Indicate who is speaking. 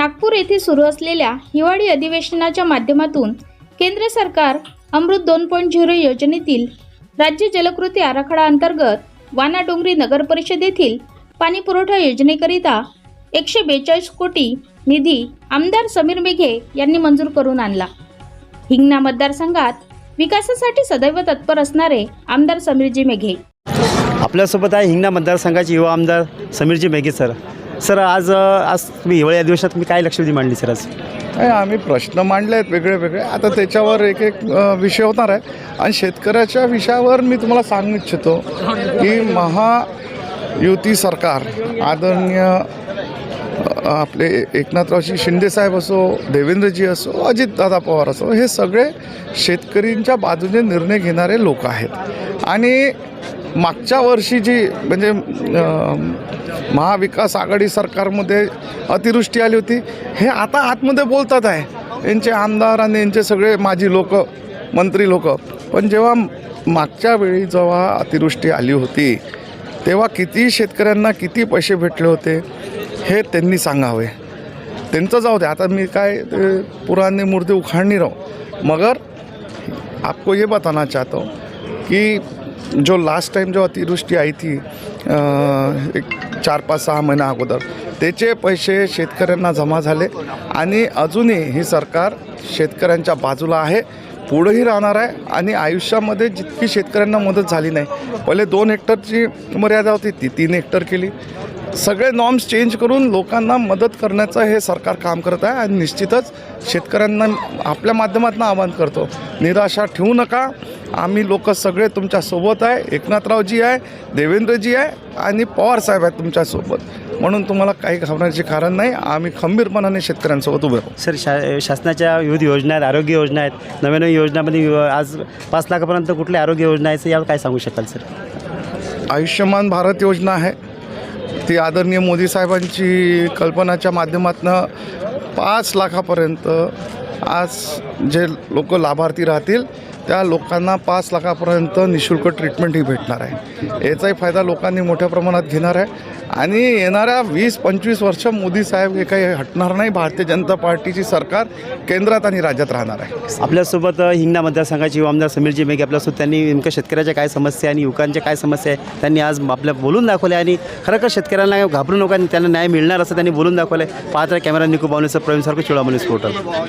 Speaker 1: नागपूर येथे सुरू असलेल्या हिवाळी अधिवेशनाच्या माध्यमातून केंद्र सरकार अमृत दोन पॉईंट झिरो योजनेतील राज्य जलकृती आराखडा अंतर्गत वानाडोंगरी नगर परिषदेतील पाणी पुरवठा योजनेकरिता एकशे बेचाळीस कोटी निधी आमदार समीर मेघे यांनी मंजूर करून आणला. हिंगणा मतदारसंघात विकासासाठी सदैव तत्पर असणारे आमदार समीरजी मेघे.
Speaker 2: आपल्यासोबत आहे हिंगणा मतदारसंघाचे युवा आमदार समीरजी मेघे सर. सर आज आज तुम्ही हिवाळी अधिवेशनात तुम्ही काय लक्षवेधी मांडली सर आज?
Speaker 3: नाही आम्ही प्रश्न मांडले आहेत वेगळे वेगळे. आता त्याच्यावर एक एक अ, विषय होणार आहे. आणि शेतकऱ्याच्या विषयावर मी तुम्हाला सांगू इच्छितो की महायुती सरकार आदरणीय आपले एकनाथरावजी शिंदेसाहेब असो देवेंद्रजी असो अजितदादा पवार असो हे सगळे शेतकरींच्या बाजूने निर्णय घेणारे लोक आहेत. आणि मागच्या वर्षी जी म्हणजे महाविकास आघाडी सरकारमध्ये अतिवृष्टी आली होती हे आता आतमध्ये बोलतात आहे. यांचे आमदार आणि यांचे सगळे माजी लोक मंत्री लोक पण जेव्हा मागच्या वेळी जेव्हा अतिवृष्टी आली होती तेव्हा किती शेतकऱ्यांना किती पैसे भेटले होते? हे त्यांनी सांगावे. त्यांचं जाऊ दे. आता मी काय पुराने मूर्ती उखाडनी राहू. मगर आपको ये बताना चाहता हूँ कि जो लास्ट टाइम जो अतिवृष्टी आई थी एक चार पाच सहा महिना अगोदर त्याचे पैसे शेतकऱ्यांना जमा झाले आणि अजूनही ही सरकार शेतकऱ्यांच्या बाजूला आहे पुढंही राहणार आहे आणि आयुष्यामध्ये जितकी शेतकऱ्यांना मदत झाली नाही पहिले दोन हेक्टरची मर्यादा होती ती तीन हेक्टर केली. सगळे नॉर्म्स चेंज करून लोकांना मदत करण्याचं हे सरकार काम करत आहे आणि निश्चितच शेतकऱ्यांना आपल्या माध्यमातून आवाहन करतो. निराशा ठेवू नका. आम्ही लोक सगळे तुमच्यासोबत आहे. एकनाथरावजी आहे देवेंद्रजी आहे आणि पवारसाहेब आहेत तुमच्यासोबत म्हणून तुम्हाला काही घाबरण्याचे कारण नाही. आम्ही खंबीरपणाने शेतकऱ्यांसोबत उभे राहू
Speaker 2: सर शा शासनाच्या विविध योजना आहेत आरोग्य योजना आहेत नव्या नवीन योजनामध्ये आज पाच लाखापर्यंत कुठल्या आरोग्य योजना आहेत यावर काय सांगू शकाल सर?
Speaker 3: आयुष्यमान भारत योजना आहे. ती आदरणीय मोदी साहेबांची कल्पनाच्या माध्यमातून पाच लाखापर्यंत आज जे लोक लाभार्थी राहतील त्या लोकांना पाच लाखापर्यंत निशुल्क ट्रीटमेंटही भेटणार आहे. याचाही फायदा लोकांनी मोठ्या प्रमाणात घेणार आहे. आणि येणाऱ्या वीस पंचवीस वर्ष मोदी साहेब हे काही हटणार नाही. भारतीय जनता पार्टीची सरकार केंद्रात आणि राज्यात राहणार आहे.
Speaker 2: आपल्यासोबत हिंगणा मतदारसंघाचे युवा आमदार समीरजी मेघे आपल्यासोबत. त्यांनी नेमकं शेतकऱ्याच्या काय समस्या आणि युवकांच्या काय समस्या आहे त्यांनी आज आपल्या बोलून दाखवल्या. आणि खरोखर शेतकऱ्यांना घाबरू नका त्यांना न्याय मिळणार असं त्यांनी बोलून दाखवलं आहे पात्र कॅमेरा निकू बावनेसर प्रवीण सारखं चिळामणी स्पोर्टल